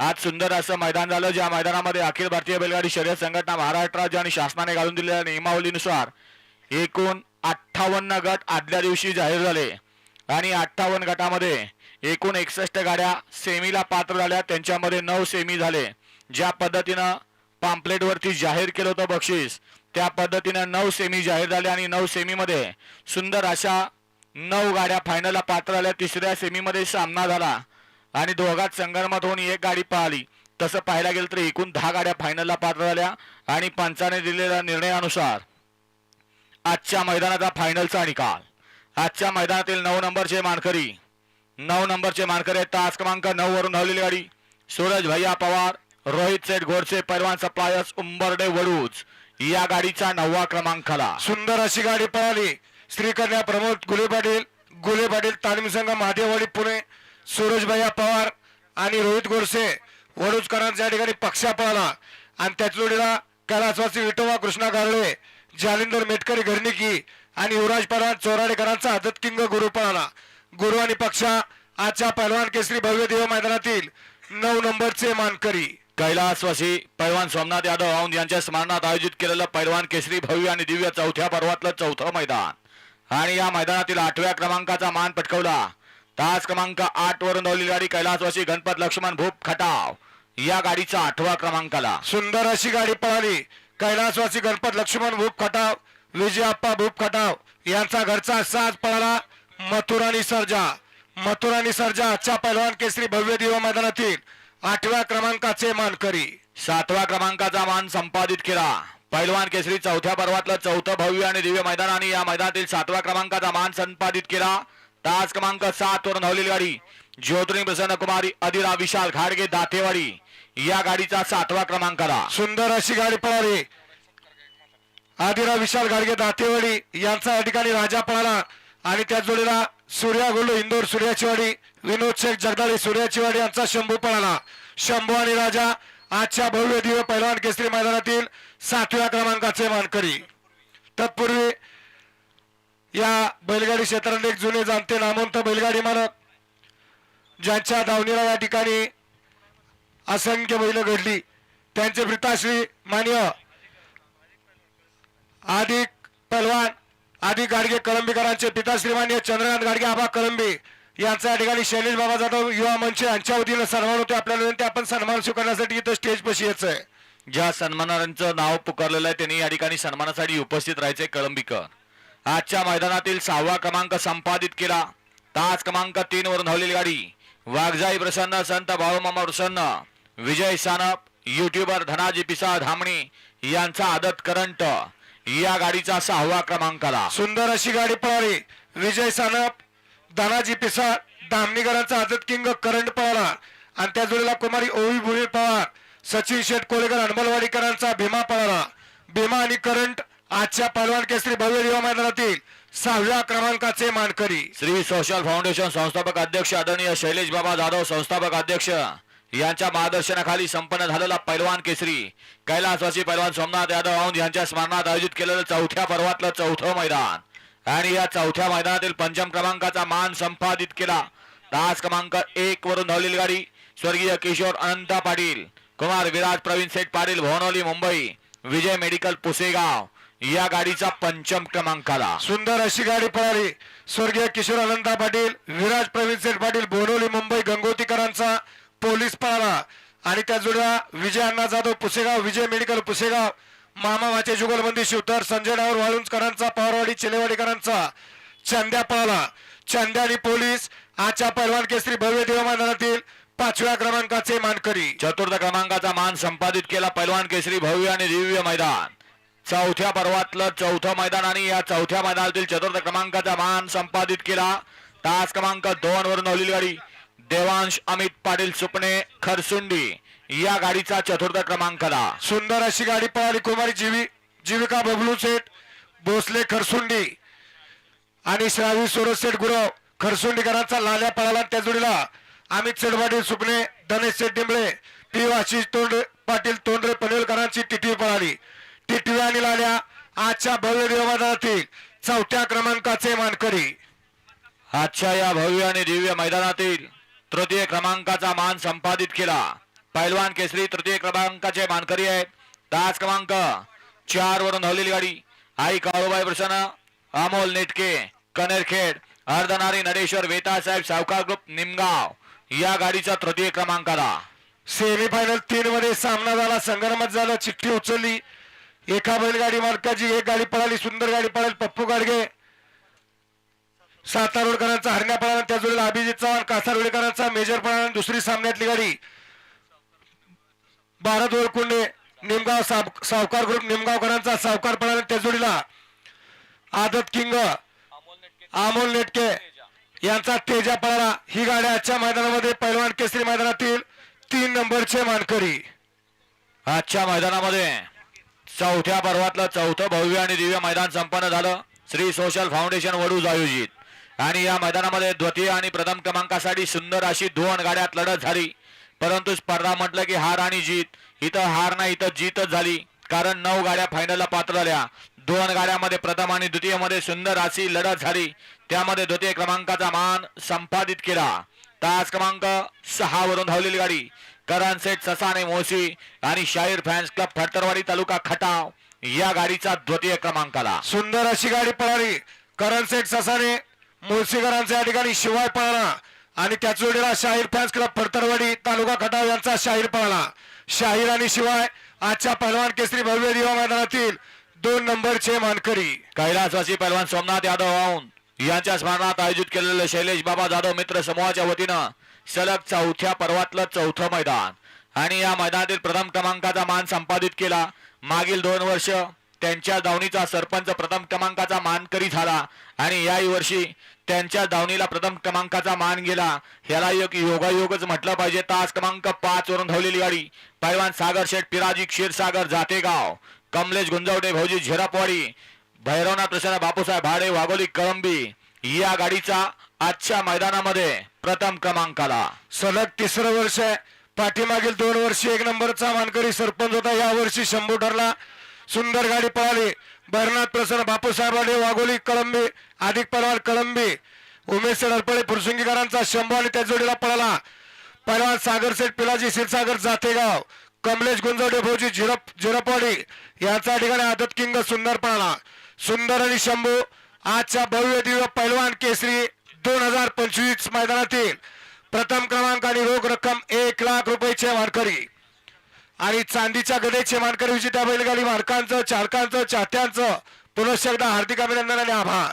आज सुंदर असं मैदान झालं ज्या मैदानामध्ये अखिल भारतीय बैलगाडी शर्यत संघटना महाराष्ट्र राज्य आणि शासनाने घालून दिलेल्या नियमावलीनुसार एकूण अठ्ठावन्न गट आदल्या दिवशी जाहीर झाले. आणि अठ्ठावन्न गटामध्ये एकूण एकसष्ट गाड्या सेमीला पात्र झाल्या त्यांच्यामध्ये नऊ सेमी झाले. ज्या पद्धतीनं पाम्पलेटवरती जाहीर केलं होतं बक्षीस त्या पद्धतीनं नऊ सेमी जाहीर झाले आणि नऊ सेमीमध्ये सुंदर अशा नऊ गाड्या फायनलला पात्र झाल्या. तिसऱ्या सेमीमध्ये सामना झाला. आणि दोघात संगणमत होऊन एक गाडी पळाली तसं पाहायला गेलं तर एकूण दहा गाड्या फायनलला पात्र झाल्या आणि पंचाने दिलेल्या निर्णयानुसार आजच्या मैदानाचा फायनलचा निकाल. आजच्या मैदानातील नऊ नंबरचे मानकरी. नऊ नंबरचे मानकरी आहेत तास क्रमांक नऊ वरून धावलेली गाडी. सूरज भैया पवार रोहित सेठ घोडसे पैलवान सप्लायर्स उंबरडे वडूज या गाडीचा नववा क्रमांकाला. सुंदर अशी गाडी पळाली. श्रीकन्या प्रमोद गुले पाटील गुले पाटील तालीम संघ महादेववाडी पुणे. सूरजभैया पवार आणि रोहित गोडसे वडूजकरांच्या ठिकाणी पक्षा पळाला. आणि त्याच जोडीला कैलासवासी विठोबा कृष्णा गारळे जालिंदर मेटकरी घरणिकी आणि युवराज पवार चोराडेकरांचा आदत किंग गुरु पळाला. गुरु आणि पक्षा आजच्या पहलवान केसरी भव्य देव मैदानातील नऊ नंबरचे मानकरी. कैलासवासी पैलवान सोमनाथ यादव औंध यांच्या स्मरणात आयोजित केलेलं पैलवान केसरी भव्य आणि दिव्य चौथ्या पर्वातलं चौथं मैदान. आणि या मैदानातील आठव्या क्रमांकाचा मान पटकवला. तास क्रमांक आठ वरून धावलेली गाडी कैलासवासी गणपत लक्ष्मण भूप खटाव. या गाडीचा आठवा क्रमांक आला सुंदर अशी गाडी पळाली. कैलासवासी गणपत लक्ष्मण भूप खटाव विजयाप्पा भूप खटाव यांचा घरचा साज पळाला. मथुरानी सर्जा. मथुरानी सर्जा आजच्या पैलवान केसरी भव्य दिवा मैदानातील आठव्या क्रमांकाचे मानकरी. सातव्या क्रमांकाचा मान संपादित केला. पैलवान केसरी चौथ्या पर्वातलं चौथं भव्य आणि दिव्य मैदान आणि या मैदानातील सातव्या क्रमांकाचा मान संपादित केला. तास क्रमांक सात वर धावलेली गाडी. ज्योतिर्लिंग प्रसन्न कुमारी अधिरा विशाल घाडगे दातेवाडी या गाडीचा सातवा क्रमांक आला सुंदर अशी गाडी पळाली. आदिरा विशाल गाडगे दातेवाडी यांचा या ठिकाणी राजा पळाला. आणि त्या जोडीला सूर्या गोल्डू इंदोर सूर्याचीवाडी विनोद शेख जगदाळे सूर्याचीवाडी यांचा शंभू पळाला. शंभू आणि राजा आजच्या भव्य दिव्य पैलवान केसरी मैदानातील सातव्या क्रमांकाचे मानकरी. तत्पूर्वी या बैलगाडी क्षेत्रात एक जुने जाणते नामवंत बैलगाडी मालक ज्यांच्या दावणीला या ठिकाणी असंख्य बैल घडली. त्यांचे पिताश्री मान्य आदिक पहलवान आदिक गाडगे कळंबीकरांचे पिताश्री मान्य चंद्रकांत गाडगे आबा कळंबी यांचा या ठिकाणी शैलेश बाबा जाधव युवा मंच यांच्या वतीनं सन्मान होते आपल्याला विनंती आपण सन्मान स्वीकारण्यासाठी इथं स्टेज पशी यायचं आहे ज्या सन्मानांचं नाव पुकारलेलं आहे त्यांनी या ठिकाणी सन्मानासाठी उपस्थित राहायचे कळंबीकर. आजच्या मैदानातील सहावा क्रमांक संपादित केला. तास क्रमांक तीन वरून धावलेली गाडी. वाघजाई प्रसन्न संत भाऊमामा प्रसन्न विजय सानप युट्यूबर धनाजी पिसा धामणी यांचा आदत करंट या गाडीचा सहावा क्रमांक आला. सुंदर अशी गाडी पळाली. विजय सानप धनाजी पिसा धामणीकरांचा आदत किंग करंट पळाला. आणि त्या जोडीला कुमारी ओवी भुरी पवार सचिन शेठ कोळेकर अनमलवाडीकरांचा भीमा पळाला. भीमा आणि करंट आजच्या पहलवान केसरी भव्य युवा मैदानातील सहाव्या क्रमांकाचे मानकरी. श्री सोशल फाउंडेशन संस्थापक अध्यक्ष आदरणीय शैलेश बाबा जाधव संस्थापक अध्यक्ष यांच्या मार्गदर्शनाखाली संपन्न झालेला पैलवान केसरी. कैलासवासी पैलवान सोमनाथ यादव औंध यांच्या स्मरणात आयोजित केलेलं चौथ्या पर्वातलं चौथं मैदान. आणि या चौथ्या मैदानातील पंचम क्रमांकाचा मान संपादित केला. तास क्रमांक एक वरून धावलेली गाडी स्वर्गीय किशोर अनंता पाटील कुमार विराज प्रवीण सेठ पाटील भोनवली मुंबई विजय मेडिकल पुसेगाव या गाडीचा पंचम क्रमांक आला सुंदर अशी गाडी पळाली. स्वर्गीय किशोर अनंता पाटील विराज प्रवीण सेठ पाटील बोनवली मुंबई गंगोतीकरांचा पोलीस पळाला. आणि त्या जोड्या विजय अण्णा जाधव पुसेगाव विजय मेडिकल पुसेगाव मामा वाचे जुगलबंदी शिवतर संजय डावर वाळुंजकरांचा पवारवाडी चिलेवाडीकरांचा चंद्या पळाला. चंद्या आणि पोलीस आजच्या पैलवान केसरी भव्य देवा मैदानातील पाचव्या क्रमांकाचे मानकरी. चतुर्थ क्रमांकाचा मान संपादित केला पैलवान केसरी भव्य आणि दिव्य मैदान. चौथ्या पर्वातलं चौथं मैदान आणि या चौथ्या मैदानातील चतुर्थ क्रमांकाचा मान संपादित केला. तास क्रमांक दोन वरून धावलेली गाडी. देवांश अमित पाटील सुपणे खरसुंडी या गाडीचा चतुर्थ क्रमांक सुंदर अशी गाडी पळाली कुमारी जीवी जीविका बबलू सेठ भोसले खरसुंडी आणि श्रावी सुरज सेठ गुरव. खरसुंडीकरांचा लाल्या पळाला त्या जोडीला. अमित सेठ पाटील सुपणे धनेश सेठ डिंबळे पी वाशी तोंडे पाटील तोंडरे पनेलकरांची तिथी पळाली. टिटवी आणि लाल्या. आजच्या भव्य देवमानातील चौथ्या क्रमांकाचे मानकरी. आजच्या या भव्य आणि दिव्य मैदानातील तृतीय क्रमांकाचा मान संपादित केला. पैलवान केसरी तृतीय क्रमांकाचे मानकरी आहेत. तास क्रमांक चार वरून धावलेली गाडी. आई काळूबाई प्रसन्न अमोल नेटके कनेरखेड अर्धनारी नरेश्वर वेता साहेब सावकार ग्रुप निमगाव या गाडीचा तृतीय क्रमांक आला सेमीफायनल तीन मध्ये सामना झाला. संगणमत झालं चिठ्ठी उचलली. एका बैलगाडी मालकाची एक गाडी पळाली सुंदर गाडी पळाली पप्पू गाडगे. सातारोडकरांचा हरण्या पळाला त्या जोडीला अभिजित चव्हाण कासारोडेकरांचा मेजर पळाला दुसरी सामन्यातली गाडी. भारत वरकुंडे निमगाव साव- सावकार ग्रुप निमगावकरांचा सावकार पळाला त्या जोडीला आदत किंग अमोल नेटके यांचा तेजा पळाला. ही गाडी आजच्या मैदानामध्ये पैलवान केसरी मैदानातील तीन नंबरचे मानकरी. आजच्या मैदानामध्ये चौथ्या पर्वातलं चौथं भव्य आणि दिव्य मैदान संपन्न झालं. श्री सोशल फाउंडेशन वडूज आयोजित आणि या मैदानामध्ये द्वितीय आणि प्रथम क्रमांकासाठी सुंदर अशी दोन गाड्यात लढत झाली. परंतु स्पर्धा म्हटलं की हार आणि जीत. इथं हार नाही इथं जीतच झाली. कारण नऊ गाड्या फायनलला पात्र झाल्या. दोन गाड्यामध्ये प्रथम आणि द्वितीयमध्ये सुंदर अशी लढत झाली. त्यामध्ये द्वितीय क्रमांकाचा मान संपादित केला. तास क्रमांक सहा वरून धावलेली गाडी. करण सेठ ससाने मोसी आणि शाहीर फॅन्स क्लब फडतरवाडी तालुका खटाव या गाडीचा द्वितीय क्रमांक आला सुंदर अशी गाडी पळाली. करण शेठ ससाने मुळशीकरांचा या ठिकाणी शिवाय पळाला. आणि त्या जोडीला शाहीर फॅन्स क्लब फडतरवाडी तालुका खटाव यांचा शाहीर पळाला. शाहीर आणि शिवाय आजच्या पहलवान केसरी भव्य दिवा मैदानातील दोन नंबरचे मानकरी. कैलासवासी पैलवान सोमनाथ यादव वाहून यांच्या स्मरणात आयोजित केलेलं शैलेश बाबा जाधव मित्र समूहाच्या वतीनं सलग चौथ्या पर्वातलं चौथं मैदान. आणि या मैदानातील प्रथम क्रमांकाचा मान संपादित केला. मागील दोन वर्ष त्यांच्या दावणीचा सरपंच प्रथम क्रमांकाचा मानकरी झाला. आणि याही वर्षी त्यांच्या दावणीला प्रथम क्रमांकाचा मान गेला. ह्याला एक योगायोगच म्हटलं पाहिजे. तास क्रमांक पाच वरून धावलेली गाडी. पैलवान सागर शेठ पिराजी क्षीरसागर जातेगाव. कमलेश गुंजवडे भाऊजी झेरापवाडी भैरवनाथ प्रसन्न बापूसाहेब भाडे वाघोली कळंबी. या गाडीचा आजच्या मैदानामध्ये प्रथम क्रमांकाला. सलग तिसरं वर्ष आहे पाठीमागील दोन वर्षी एक नंबरचा मानकरी सरपंच होता. या वर्षी शंभू ठरला. सुंदर गाडी पळाली. भरनाथ प्रसन्न बापूसाहेब वाघोली कळंबी अधिक परवार कळंबी उमेश अडपळे फुरसुंगीकरांचा शंभू आणि त्या जोडीला पळाला. पलवान सागर सेठ पिलाजी क्षीरसागर जातेगाव कमलेश गुंजवडे भोजी झिरप झिरपवाडी यांचा ठिकाणी आदत किंग सुंदर पळाला. सुंदर आणि शंभू आजच्या भव्य दिव्य पैलवान केसरी दोन हजार पंचवीस मैदानातील प्रथम क्रमांक आणि रोख रक्कम एक लाख रुपये मानकरी. आणि चांदीच्या गदेचे मानकरी विजेत्या बैलगाडी मालकांचं चालकांचं चाहत्यांचं पुनश्च एकदा हार्दिक अभिनंदन आणि आभार.